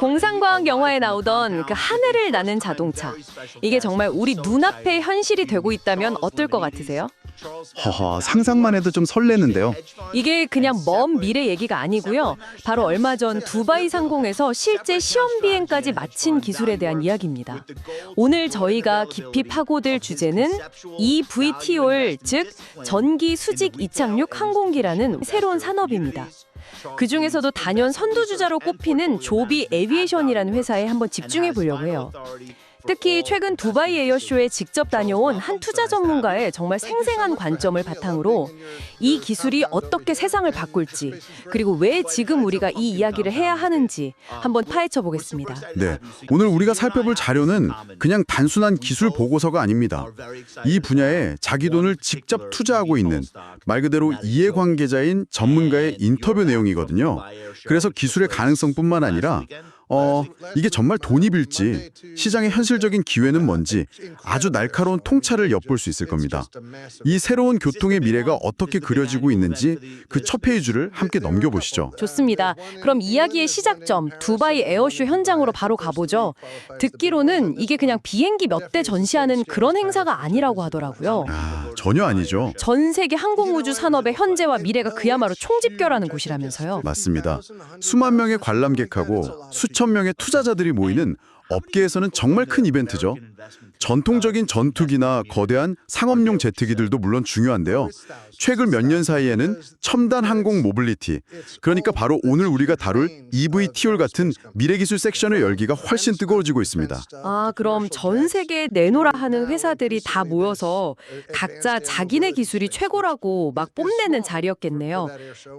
공상과학 영화에 나오던 그 하늘을 나는 자동차. 이게 정말 우리 눈앞에 현실이 되고 있다면 어떨 것 같으세요? 허허, 상상만 해도 좀 설레는데요. 이게 그냥 먼 미래 얘기가 아니고요. 바로 얼마 전 두바이 상공에서 실제 시험 비행까지 마친 기술에 대한 이야기입니다. 오늘 저희가 깊이 파고들 주제는 EVTOL, 즉 전기 수직 이착륙 항공기라는 새로운 산업입니다. 그 중에서도 단연 선두주자로 꼽히는 조비 에비에이션이라는 회사에 한번 집중해 보려고 해요. 특히 최근 두바이 에어쇼에 직접 다녀온 한 투자 전문가의 정말 생생한 관점을 바탕으로 이 기술이 어떻게 세상을 바꿀지 그리고 왜 지금 우리가 이 이야기를 해야 하는지 한번 파헤쳐 보겠습니다. 네, 오늘 우리가 살펴볼 자료는 그냥 단순한 기술 보고서가 아닙니다. 이 분야에 자기 돈을 직접 투자하고 있는 말 그대로 이해관계자인 전문가의 인터뷰 내용이거든요. 그래서 기술의 가능성뿐만 아니라 어, 이게 정말 돈이 빌지 시장의 현실적인 기회는 뭔지 아주 날카로운 통찰을 엿볼 수 있을 겁니다. 이 새로운 교통의 미래가 어떻게 그려지고 있는지 그 첫 페이지를 함께 넘겨보시죠. 좋습니다. 그럼 이야기의 시작점 두바이 에어쇼 현장으로 바로 가보죠. 듣기로는 이게 그냥 비행기 몇 대 전시하는 그런 행사가 아니라고 하더라고요. 아, 전혀 아니죠. 전 세계 항공우주 산업의 현재와 미래가 그야말로 총집결하는 곳이라면서요. 맞습니다. 수만 명의 관람객하고 수천 명의 투자자들이 모이는 업계에서는 정말 큰 이벤트죠. 전통적인 전투기나 거대한 상업용 제트기들도 물론 중요한데요. 최근 몇 년 사이에는 첨단 항공 모빌리티, 그러니까 바로 오늘 우리가 다룰 EVTOL 같은 미래 기술 섹션의 열기가 훨씬 뜨거워지고 있습니다. 아, 그럼 전 세계에 내노라 하는 회사들이 다 모여서 각자 자기네 기술이 최고라고 막 뽐내는 자리였겠네요.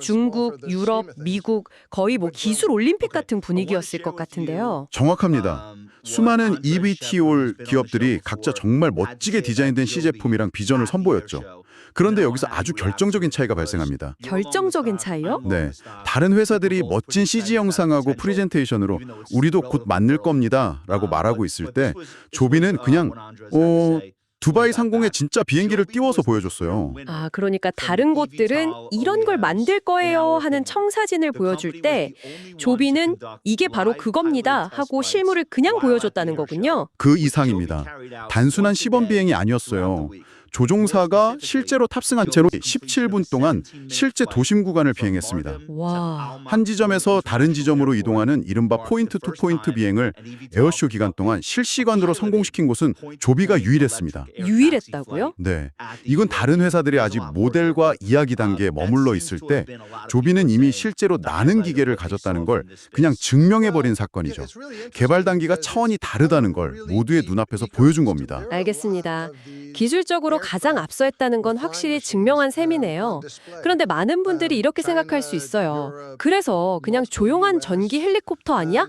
중국, 유럽, 미국 거의 뭐 기술 올림픽 같은 분위기였을 것 같은데요. 정확합니다. 수많은 EVTOL 기업들이 각자 정말 멋지게 디자인된 시제품이랑 비전을 선보였죠. 그런데 여기서 아주 결정적인 차이가 발생합니다. 결정적인 차이요? 네, 다른 회사들이 멋진 CG 영상하고 프레젠테이션으로 우리도 곧 만들 겁니다 라고 말하고 있을 때 조비는 그냥 어 두바이 상공에 진짜 비행기를 띄워서 보여줬어요. 아, 그러니까 다른 곳들은 이런 걸 만들 거예요 하는 청사진을 보여줄 때 조비는 이게 바로 그겁니다 하고 실물을 그냥 보여줬다는 거군요. 그 이상입니다. 단순한 시범 비행이 아니었어요. 조종사가 실제로 탑승한 채로 17분 동안 실제 도심 구간을 비행했습니다. 와, 한 지점에서 다른 지점으로 이동하는 이른바 포인트 투 포인트 비행을 에어쇼 기간 동안 실시간으로 성공시킨 곳은 조비가 유일했습니다. 유일했다고요? 네. 이건 다른 회사들이 아직 모델과 이야기 단계에 머물러 있을 때 조비는 이미 실제로 나는 기계를 가졌다는 걸 그냥 증명해버린 사건이죠. 개발 단계가 차원이 다르다는 걸 모두의 눈앞에서 보여준 겁니다. 알겠습니다. 기술적으로 가장 앞서했다는 건 확실히 증명한 셈이네요. 그런데 많은 분들이 이렇게 생각할 수 있어요. 그래서 그냥 조용한 전기 헬리콥터 아니야?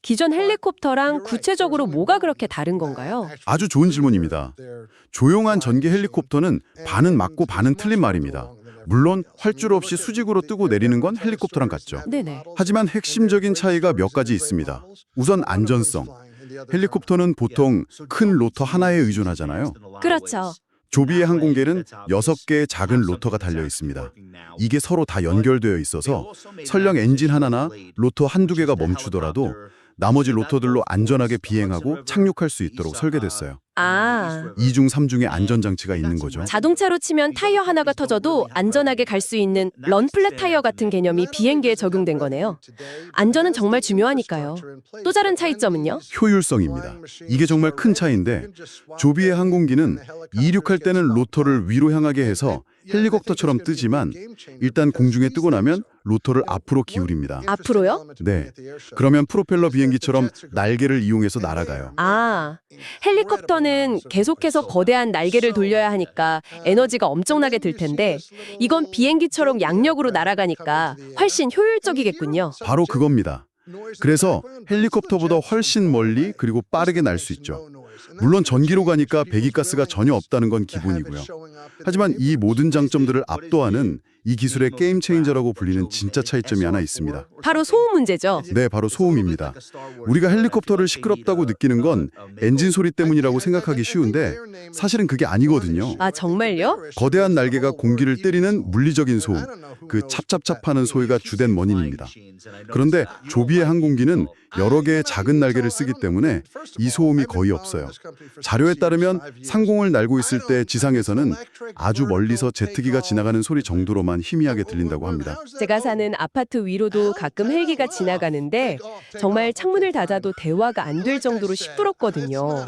기존 헬리콥터랑 구체적으로 뭐가 그렇게 다른 건가요? 아주 좋은 질문입니다. 조용한 전기 헬리콥터는 반은 맞고 반은 틀린 말입니다. 물론 활줄 없이 수직으로 뜨고 내리는 건 헬리콥터랑 같죠. 네네. 하지만 핵심적인 차이가 몇 가지 있습니다. 우선 안전성. 헬리콥터는 보통 큰 로터 하나에 의존하잖아요. 그렇죠. 조비의 항공기는 여섯 개의 작은 로터가 달려 있습니다. 이게 서로 다 연결되어 있어서 설령 엔진 하나나 로터 한두 개가 멈추더라도 나머지 로터들로 안전하게 비행하고 착륙할 수 있도록 설계됐어요. 아, 이중삼중의 안전장치가 있는 거죠. 자동차로 치면 타이어 하나가 터져도 안전하게 갈 수 있는 런플랫 타이어 같은 개념이 비행기에 적용된 거네요. 안전은 정말 중요하니까요. 또 다른 차이점은요? 효율성입니다. 이게 정말 큰 차이인데 조비의 항공기는 이륙할 때는 로터를 위로 향하게 해서 헬리콥터처럼 뜨지만 일단 공중에 뜨고 나면 로터를 앞으로 기울입니다. 앞으로요? 네. 그러면 프로펠러 비행기처럼 날개를 이용해서 날아가요. 아, 헬리콥터는 계속해서 거대한 날개를 돌려야 하니까 에너지가 엄청나게 들 텐데 이건 비행기처럼 양력으로 날아가니까 훨씬 효율적이겠군요. 바로 그겁니다. 그래서 헬리콥터보다 훨씬 멀리 그리고 빠르게 날 수 있죠. 물론 전기로 가니까 배기가스가 전혀 없다는 건 기본이고요. 하지만 이 모든 장점들을 압도하는 이 기술의 게임 체인저라고 불리는 진짜 차이점이 하나 있습니다. 바로 소음 문제죠. 네, 바로 소음입니다. 우리가 헬리콥터를 시끄럽다고 느끼는 건 엔진 소리 때문이라고 생각하기 쉬운데 사실은 그게 아니거든요. 아, 정말요? 거대한 날개가 공기를 때리는 물리적인 소음, 그 찹찹찹하는 소리가 주된 원인입니다. 그런데 조비의 항공기는 여러 개의 작은 날개를 쓰기 때문에 이 소음이 거의 없어요. 자료에 따르면 상공을 날고 있을 때 지상에서는 아주 멀리서 제트기가 지나가는 소리 정도로만 희미하게 들린다고 합니다. 제가 사는 아파트 위로도 가끔 헬기가 지나가는데 정말 창문을 닫아도 대화가 안 될 정도로 시끄럽거든요.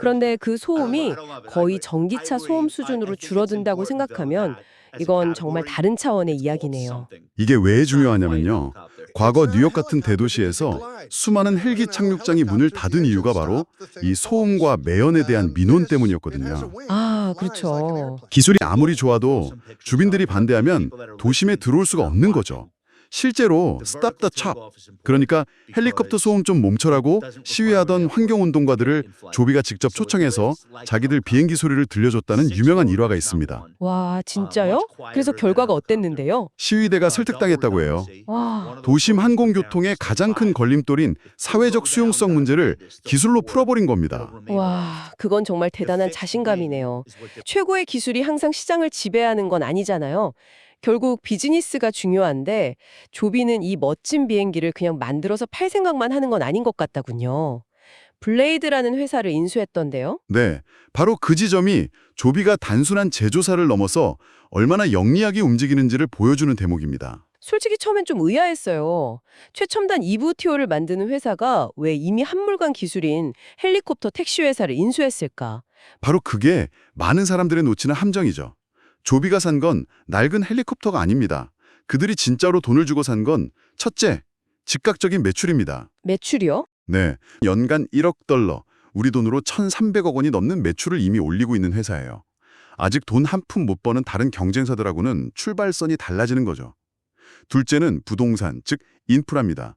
그런데 그 소음이 거의 전기차 소음 수준으로 줄어든다고 생각하면 이건 정말 다른 차원의 이야기네요. 이게 왜 중요하냐면요. 과거 뉴욕 같은 대도시에서 수많은 헬기 착륙장이 문을 닫은 이유가 바로 이 소음과 매연에 대한 민원 때문이었거든요. 아, 그렇죠. 기술이 아무리 좋아도 주민들이 반대하면 도심에 들어올 수가 없는 거죠. 실제로 스탑 더 찹, 그러니까 헬리콥터 소음 좀 멈춰라고 시위하던 환경운동가들을 조비가 직접 초청해서 자기들 비행기 소리를 들려줬다는 유명한 일화가 있습니다. 와, 진짜요? 그래서 결과가 어땠는데요? 시위대가 설득당했다고 해요. 와, 도심 항공교통의 가장 큰 걸림돌인 사회적 수용성 문제를 기술로 풀어버린 겁니다. 와, 그건 정말 대단한 자신감이네요. 최고의 기술이 항상 시장을 지배하는 건 아니잖아요. 결국 비즈니스가 중요한데 조비는 이 멋진 비행기를 그냥 만들어서 팔 생각만 하는 건 아닌 것 같다군요. 블레이드라는 회사를 인수했던데요. 네, 바로 그 지점이 조비가 단순한 제조사를 넘어서 얼마나 영리하게 움직이는지를 보여주는 대목입니다. 솔직히 처음엔 좀 의아했어요. 최첨단 이브티오를 만드는 회사가 왜 이미 한물간 기술인 헬리콥터 택시 회사를 인수했을까? 바로 그게 많은 사람들의 놓치는 함정이죠. 조비가 산 건 낡은 헬리콥터가 아닙니다. 그들이 진짜로 돈을 주고 산 건 첫째, 즉각적인 매출입니다. 매출이요? 네, 연간 1억 달러, 우리 돈으로 1,300억 원이 넘는 매출을 이미 올리고 있는 회사예요. 아직 돈 한 푼 못 버는 다른 경쟁사들하고는 출발선이 달라지는 거죠. 둘째는 부동산, 즉 인프라입니다.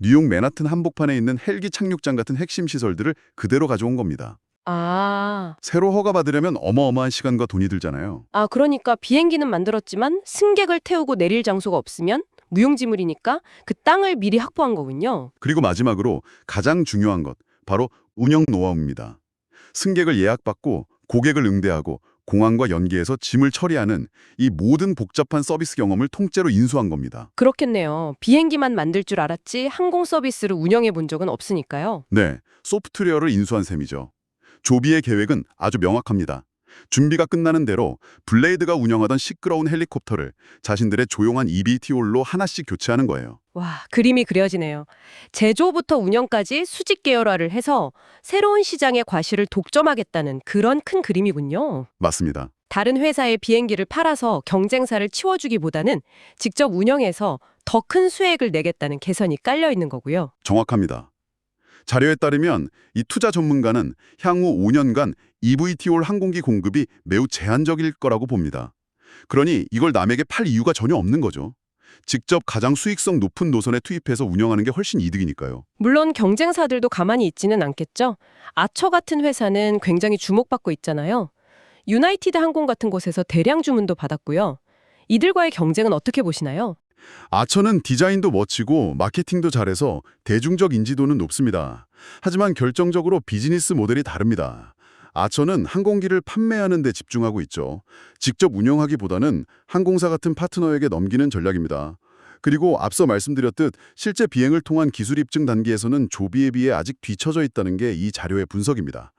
뉴욕 맨하튼 한복판에 있는 헬기 착륙장 같은 핵심 시설들을 그대로 가져온 겁니다. 아, 새로 허가받으려면 어마어마한 시간과 돈이 들잖아요. 아 그러니까 비행기는 만들었지만 승객을 태우고 내릴 장소가 없으면 무용지물이니까 그 땅을 미리 확보한 거군요. 그리고 마지막으로 가장 중요한 것, 바로 운영 노하우입니다. 승객을 예약받고 고객을 응대하고 공항과 연계해서 짐을 처리하는 이 모든 복잡한 서비스 경험을 통째로 인수한 겁니다. 그렇겠네요. 비행기만 만들 줄 알았지 항공 서비스를 운영해 본 적은 없으니까요. 네, 소프트웨어를 인수한 셈이죠. 조비의 계획은 아주 명확합니다. 준비가 끝나는 대로 블레이드가 운영하던 시끄러운 헬리콥터를 자신들의 조용한 EBT올로 하나씩 교체하는 거예요. 와, 그림이 그려지네요. 제조부터 운영까지 수직 계열화를 해서 새로운 시장의 과실을 독점하겠다는 그런 큰 그림이군요. 맞습니다. 다른 회사의 비행기를 팔아서 경쟁사를 치워주기보다는 직접 운영해서 더 큰 수익을 내겠다는 개선이 깔려 있는 거고요. 정확합니다. 자료에 따르면 이 투자 전문가는 향후 5년간 EVTOL 항공기 공급이 매우 제한적일 거라고 봅니다. 그러니 이걸 남에게 팔 이유가 전혀 없는 거죠. 직접 가장 수익성 높은 노선에 투입해서 운영하는 게 훨씬 이득이니까요. 물론 경쟁사들도 가만히 있지는 않겠죠. 아처 같은 회사는 굉장히 주목받고 있잖아요. 유나이티드 항공 같은 곳에서 대량 주문도 받았고요. 이들과의 경쟁은 어떻게 보시나요? 아처는 디자인도 멋지고 마케팅도 잘해서 대중적 인지도는 높습니다. 하지만 결정적으로 비즈니스 모델이 다릅니다. 아처는 항공기를 판매하는 데 집중하고 있죠. 직접 운영하기보다는 항공사 같은 파트너에게 넘기는 전략입니다. 그리고 앞서 말씀드렸듯 실제 비행을 통한 기술 입증 단계에서는 조비에 비해 아직 뒤처져 있다는 게 이 자료의 분석입니다.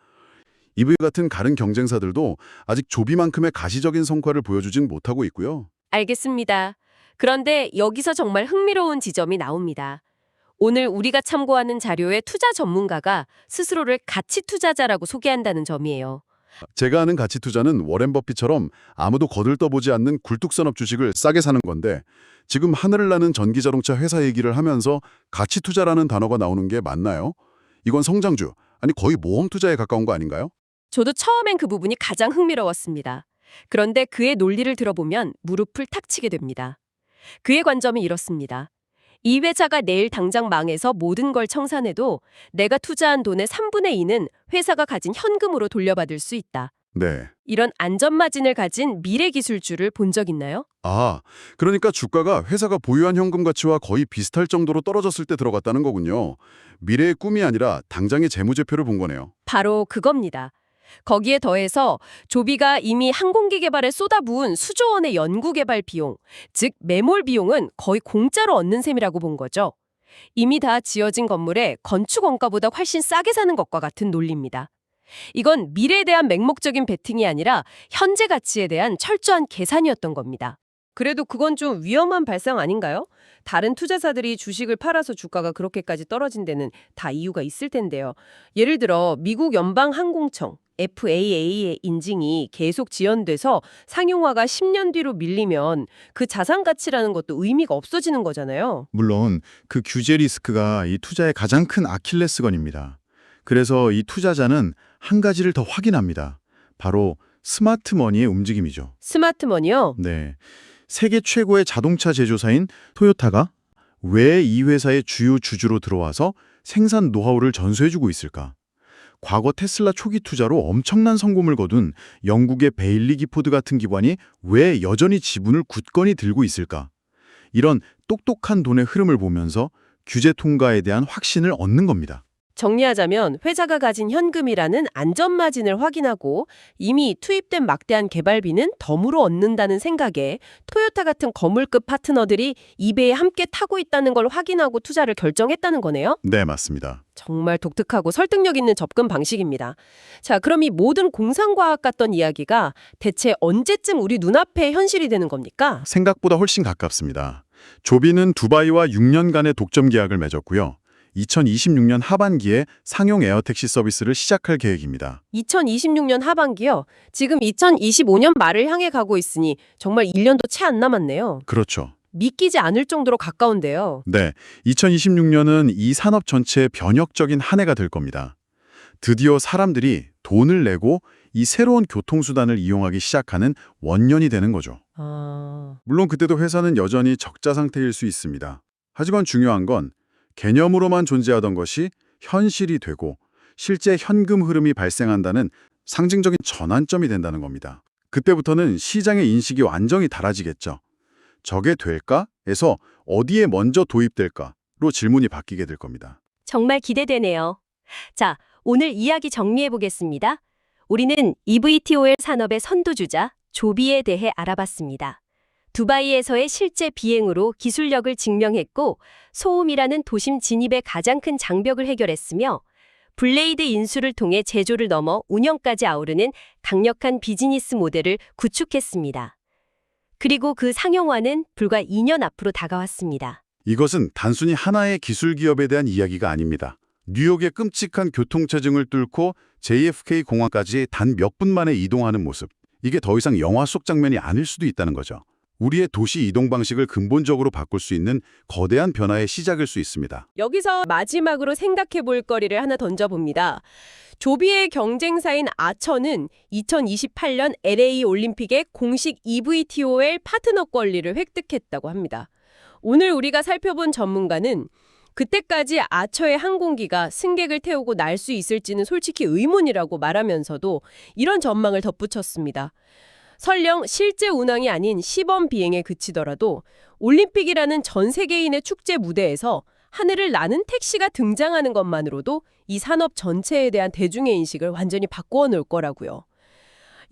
이브 같은 다른 경쟁사들도 아직 조비만큼의 가시적인 성과를 보여주진 못하고 있고요. 알겠습니다. 그런데 여기서 정말 흥미로운 지점이 나옵니다. 오늘 우리가 참고하는 자료의 투자 전문가가 스스로를 가치 투자자라고 소개한다는 점이에요. 제가 아는 가치 투자는 워렌 버핏처럼 아무도 거들떠보지 않는 굴뚝산업 주식을 싸게 사는 건데 지금 하늘을 나는 전기자동차 회사 얘기를 하면서 가치 투자라는 단어가 나오는 게 맞나요? 이건 성장주, 아니 거의 모험 투자에 가까운 거 아닌가요? 저도 처음엔 그 부분이 가장 흥미로웠습니다. 그런데 그의 논리를 들어보면 무릎을 탁 치게 됩니다. 그의 관점이 이렇습니다. 이 회사가 내일 당장 망해서 모든 걸 청산해도 내가 투자한 돈의 3분의 2는 회사가 가진 현금으로 돌려받을 수 있다. 네. 이런 안전마진을 가진 미래 기술주를 본 적 있나요? 아, 그러니까 주가가 회사가 보유한 현금 가치와 거의 비슷할 정도로 떨어졌을 때 들어갔다는 거군요. 미래의 꿈이 아니라 당장의 재무제표를 본 거네요. 바로 그겁니다. 거기에 더해서 조비가 이미 항공기 개발에 쏟아부은 수조 원의 연구 개발 비용, 즉 매몰 비용은 거의 공짜로 얻는 셈이라고 본 거죠. 이미 다 지어진 건물에 건축 원가보다 훨씬 싸게 사는 것과 같은 논리입니다. 이건 미래에 대한 맹목적인 베팅이 아니라 현재 가치에 대한 철저한 계산이었던 겁니다. 그래도 그건 좀 위험한 발상 아닌가요? 다른 투자사들이 주식을 팔아서 주가가 그렇게까지 떨어진 데는 다 이유가 있을 텐데요. 예를 들어 미국 연방항공청 FAA의 인증이 계속 지연돼서 상용화가 10년 뒤로 밀리면 그 자산 가치라는 것도 의미가 없어지는 거잖아요. 물론 그 규제 리스크가 이 투자의 가장 큰 아킬레스건입니다. 그래서 이 투자자는 한 가지를 더 확인합니다. 바로 스마트머니의 움직임이죠. 스마트머니요? 네. 세계 최고의 자동차 제조사인 토요타가 왜 이 회사의 주요 주주로 들어와서 생산 노하우를 전수해주고 있을까? 과거 테슬라 초기 투자로 엄청난 성공을 거둔 영국의 베일리 기포드 같은 기관이 왜 여전히 지분을 굳건히 들고 있을까? 이런 똑똑한 돈의 흐름을 보면서 규제 통과에 대한 확신을 얻는 겁니다. 정리하자면 회사가 가진 현금이라는 안전마진을 확인하고 이미 투입된 막대한 개발비는 덤으로 얻는다는 생각에 토요타 같은 거물급 파트너들이 이배에 함께 타고 있다는 걸 확인하고 투자를 결정했다는 거네요. 네, 맞습니다. 정말 독특하고 설득력 있는 접근 방식입니다. 자, 그럼 이 모든 공상과학 같던 이야기가 대체 언제쯤 우리 눈앞에 현실이 되는 겁니까? 생각보다 훨씬 가깝습니다. 조비는 두바이와 6년간의 독점 계약을 맺었고요. 2026년 하반기에 상용 에어택시 서비스를 시작할 계획입니다. 2026년 하반기요. 지금 2025년 말을 향해 가고 있으니 정말 1년도 채 안 남았네요. 그렇죠. 믿기지 않을 정도로 가까운데요. 네, 2026년은 이 산업 전체의 변혁적인 한 해가 될 겁니다. 드디어 사람들이 돈을 내고 이 새로운 교통수단을 이용하기 시작하는 원년이 되는 거죠. 아, 물론 그때도 회사는 여전히 적자 상태일 수 있습니다. 하지만 중요한 건 개념으로만 존재하던 것이 현실이 되고 실제 현금 흐름이 발생한다는 상징적인 전환점이 된다는 겁니다. 그때부터는 시장의 인식이 완전히 달라지겠죠. 저게 될까?에서 어디에 먼저 도입될까?로 질문이 바뀌게 될 겁니다. 정말 기대되네요. 자, 오늘 이야기 정리해 보겠습니다. 우리는 EVTOL 산업의 선두주자 조비에 대해 알아봤습니다. 두바이에서의 실제 비행으로 기술력을 증명했고 소음이라는 도심 진입의 가장 큰 장벽을 해결했으며 블레이드 인수를 통해 제조를 넘어 운영까지 아우르는 강력한 비즈니스 모델을 구축했습니다. 그리고 그 상용화는 불과 2년 앞으로 다가왔습니다. 이것은 단순히 하나의 기술 기업에 대한 이야기가 아닙니다. 뉴욕의 끔찍한 교통체증을 뚫고 JFK 공항까지 단 몇 분 만에 이동하는 모습. 이게 더 이상 영화 속 장면이 아닐 수도 있다는 거죠. 우리의 도시 이동 방식을 근본적으로 바꿀 수 있는 거대한 변화의 시작일 수 있습니다. 여기서 마지막으로 생각해 볼 거리를 하나 던져봅니다. 조비의 경쟁사인 아처는 2028년 LA 올림픽의 공식 EVTOL 파트너 권리를 획득했다고 합니다. 오늘 우리가 살펴본 전문가는 그때까지 아처의 항공기가 승객을 태우고 날 수 있을지는 솔직히 의문이라고 말하면서도 이런 전망을 덧붙였습니다. 설령 실제 운항이 아닌 시범 비행에 그치더라도 올림픽이라는 전 세계인의 축제 무대에서 하늘을 나는 택시가 등장하는 것만으로도 이 산업 전체에 대한 대중의 인식을 완전히 바꾸어 놓을 거라고요.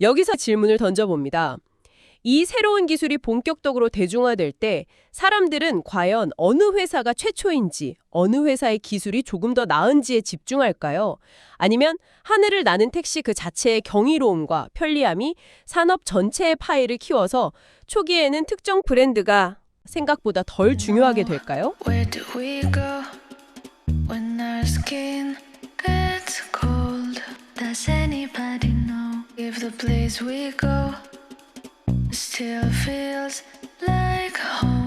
여기서 질문을 던져봅니다. 이 새로운 기술이 본격적으로 대중화될 때 사람들은 과연 어느 회사가 최초인지, 어느 회사의 기술이 조금 더 나은지에 집중할까요? 아니면 하늘을 나는 택시 그 자체의 경이로움과 편리함이 산업 전체의 파이를 키워서 초기에는 특정 브랜드가 생각보다 덜 중요하게 될까요? Still feels like home?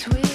sweet.